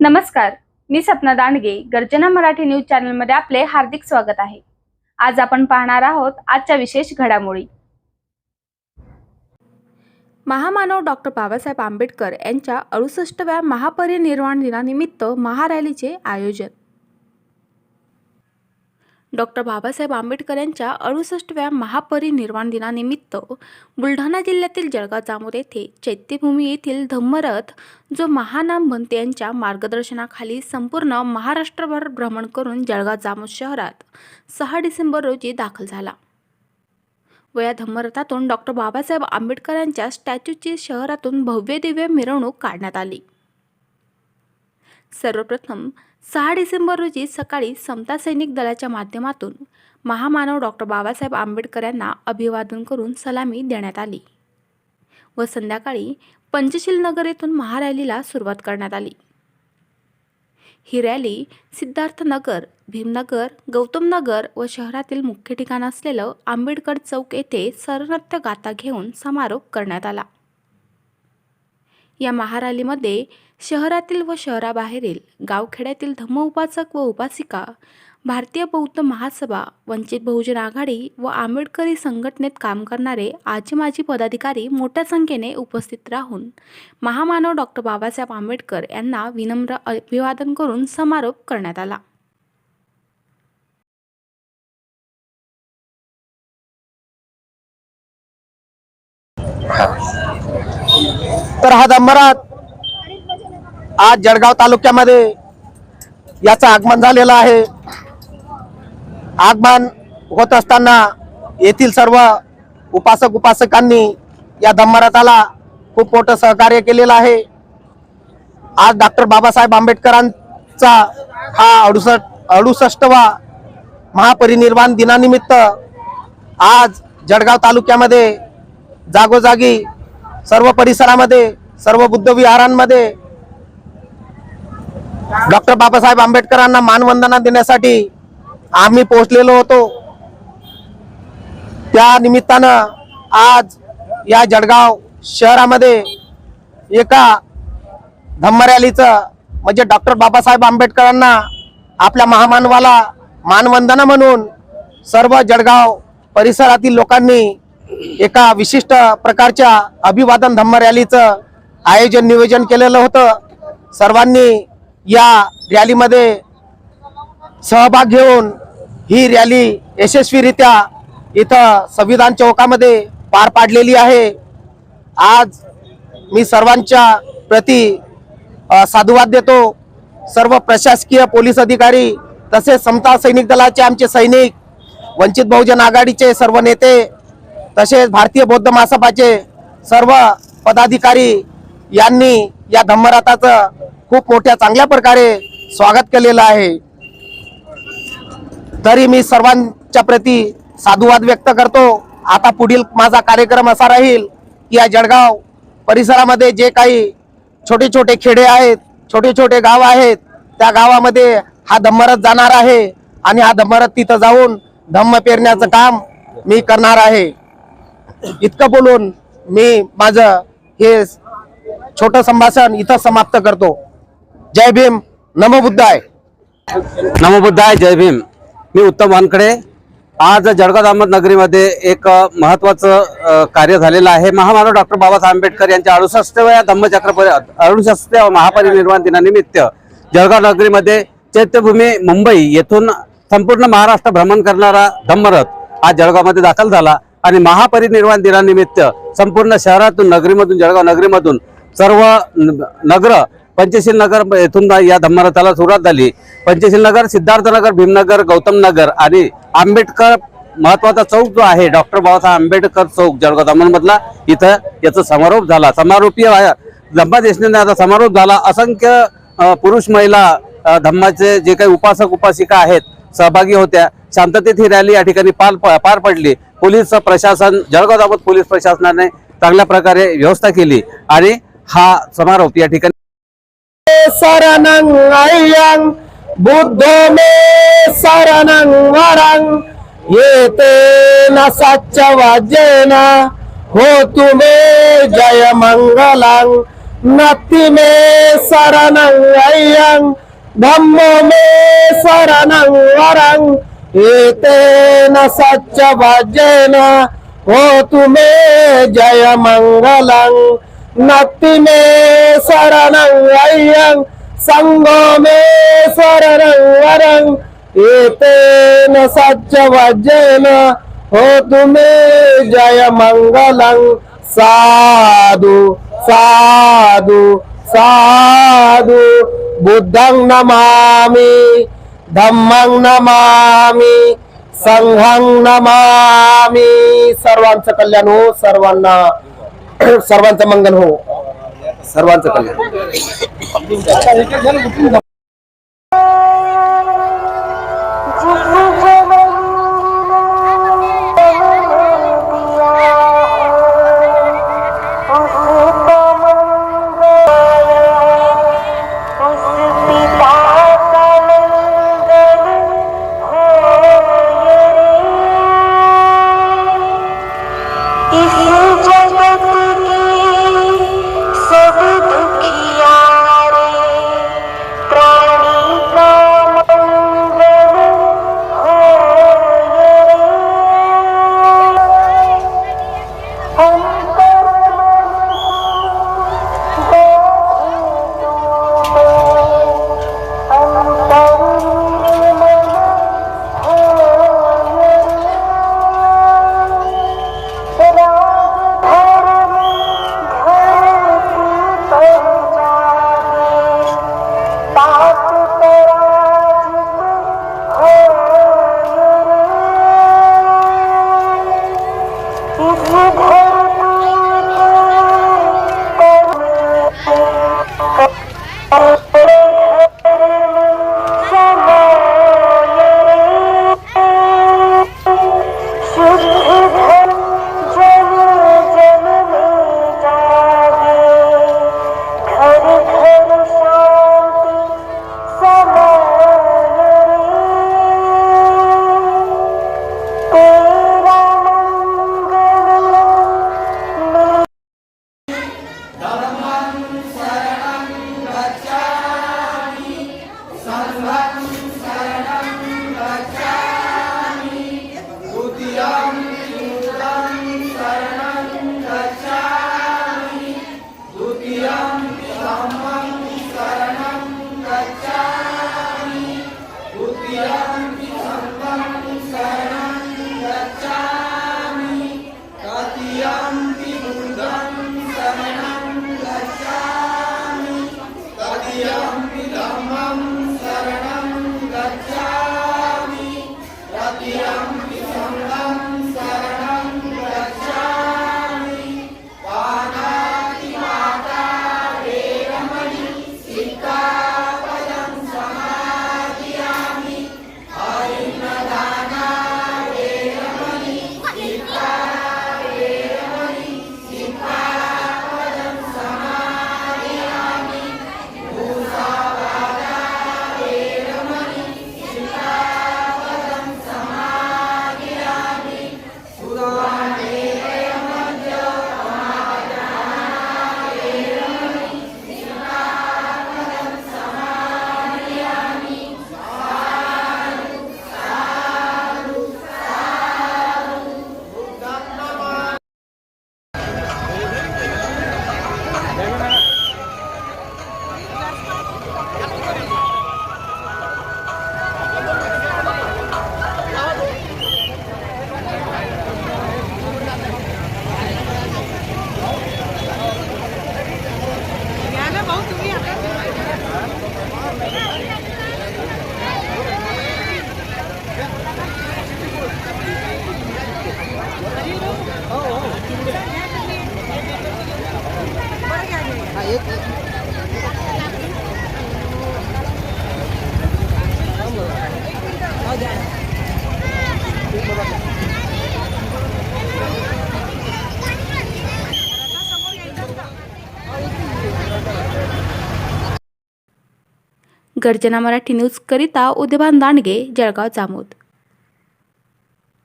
नमस्कार मी सपना दांडगे गर्जना मराठी न्यूज चॅनलमध्ये आपले हार्दिक स्वागत आहे. आज आपण पाहणार आहोत आजच्या विशेष घडामोडी. महामानव डॉक्टर बाबासाहेब आंबेडकर यांच्या अडुसष्टव्या महापरिनिर्वाण दिनानिमित्त महारॅलीचे आयोजन. डॉक्टर बाबासाहेब आंबेडकर यांच्या अडुसष्टव्या महापरिनिर्वाण दिनानिमित्त बुलढाणा जिल्ह्यातील जळगाव जामोद येथे चैत्यभूमी येथील धम्मरथ जो महानाम भंते यांच्या मार्गदर्शनाखाली संपूर्ण महाराष्ट्रभर भ्रमण करून जळगाव जामोद शहरात सहा डिसेंबर रोजी दाखल झाला. व या धम्मरथातून डॉक्टर बाबासाहेब आंबेडकर यांच्या स्टॅच्यूची शहरातून भव्य दिव्य मिरवणूक काढण्यात आली. सर्वप्रथम सहा डिसेंबर रोजी सकाळी समता सैनिक दलाच्या माध्यमातून महामानव डॉक्टर बाबासाहेब आंबेडकर यांना अभिवादन करून सलामी देण्यात आली व संध्याकाळी पंचशील नगर येथून महारॅलीला सुरुवात करण्यात आली. ही रॅली सिद्धार्थनगर भीमनगर गौतमनगर व शहरातील मुख्य ठिकाण असलेलं आंबेडकर चौक येथे सरनृत्य गाथा घेऊन समारोप करण्यात आला. या महारॅलीमध्ये शहरातील व शहराबाहेरील गावखेड्यातील धम्म उपासक व उपासिका भारतीय बौद्ध महासभा वंचित बहुजन आघाडी व आंबेडकरी संघटनेत काम करणारे आजी माजी पदाधिकारी मोठ्या संख्येने उपस्थित राहून महामानव डॉक्टर बाबासाहेब आंबेडकर यांना विनम्र अभिवादन करून समारोप करण्यात आला. तर हा दंबरात आज जळगाव तालुक्यामध्ये याचं आगमन झालेलं आहे. आगमन होत असताना येथील सर्व उपासक उपासकांनी या दंबराताला खूप मोठं सहकार्य केलेलं आहे. आज डॉक्टर बाबासाहेब आंबेडकरांचा हा अडुसष्ट अडुसष्टवा महापरिनिर्वाण दिनानिमित्त आज जळगाव तालुक्यामध्ये जागोजागी सर्व परिसरामध्ये सर्व बुद्ध विहारांमध्ये डॉक्टर बाबासाहेब आंबेडकरांना मानवंदना देण्यासाठी आम्ही पोहोचलेलो होतो. त्या निमित्तानं आज या जळगाव शहरामध्ये एका धम्मरॅलीचं म्हणजे डॉक्टर बाबासाहेब आंबेडकरांना आपल्या महामानवाला मानवंदना म्हणून सर्व जळगाव परिसरातील लोकांनी एका विशिष्ट प्रकारच्या अभिवादन धम्म रॅलीचं आयोजन नियोजन केलेलं होतं. सर्वांनी या रॅलीमध्ये सहभाग घेऊन ही रॅली यशस्वीरित्या इथं संविधान चौकामध्ये पार पाडलेली आहे. आज मी सर्वांच्या प्रती साधुवाद देतो. सर्व प्रशासकीय पोलीस अधिकारी तसेच समता सैनिक दलाचे आमचे सैनिक वंचित बहुजन आघाडीचे सर्व नेते तसेच भारतीय बौद्ध महासभाचे सर्व पदाधिकारी यांनी या धम्मरथाचं खूप मोठ्या चांगल्या प्रकारे स्वागत केलेलं आहे. तरी मी सर्वांच्या प्रती साधुवाद व्यक्त करतो. आता पुढील माझा कार्यक्रम असा राहील की या जळगाव परिसरामध्ये जे काही छोटे छोटे खेडे आहेत छोटे छोटे गाव आहेत त्या गावामध्ये हा धम्मरथ जाणार आहे आणि हा धम्मरथ तिथं जाऊन धम्म पेरण्याचं काम मी करणार आहे. इतकं बोलून मी माझं हे छोटं संभाषण इथं समाप्त करतो. जय भीम. नमो बुद्धाय. जय भीम. मी उत्तम वानकडे आज जळगाव अहमदनगरीमध्ये एक महत्वाचं कार्य झालेलं आहे. महामानव डॉक्टर बाबासाहेब आंबेडकर यांच्या अडुसष्टव्या धम्मचक्र परि- अडुसष्टव्या महापरिनिर्वाण दिनानिमित्त जळगाव नगरीमध्ये चैत्यभूमी मुंबई येथून संपूर्ण महाराष्ट्र भ्रमण करणारा धम्मरथ आज जळगावमध्ये दाखल झाला. आणि महापरिनिर्वाण दिनानिमित्त संपूर्ण शहरातून नगरीमधून जळगाव नगरीमधून सर्व नगर पंचशील नगर येथून या धम्मरथाला सुरुवात झाली. पंचशील नगर सिद्धार्थनगर भीमनगर गौतम नगर आणि आंबेडकर महत्त्वाचा चौक जो आहे डॉक्टर बाबासाहेब आंबेडकर चौक जळगाव मधला इथं याचा समारोप झाला. समारोपीय धम्मा देशने आता समारोप झाला. असंख्य पुरुष महिला धम्माचे जे काही उपासक उपासिका आहेत सहभागी होत्या. शांततेत ही रॅली या ठिकाणी पार पार पडली. पोलीस प्रशासन जळगाव दाबत पोलीस प्रशासनाने चांगल्या प्रकारे व्यवस्था केली आणि हा समारोप या ठिकाणी शरणं अय्यं बुद्ध मे शरणं वरं येतेन सच्च वाजेन हो तुमे जय मंगलं नत्ति मे शरणं अय्यं धम्म मे शरणं वरं एतेन सच्चभजेन हो तुमे जय मंगलं नत्ति मे शरणं अय्यं. संगो मे शरणं वरं एतेन सच्चभजेन हो तुमे जय मंगलं साधु साधु साधु. बुद्धं नमामि. धम्मं नमामि संघं नमामि. सर्वांचं कल्याण हो सर्वांना सर्वांचं मंगल हो. सर्वांचं कल्याण. गर्जना मराठी न्यूज करिता उद्यभान दांडगे जळगाव जामोद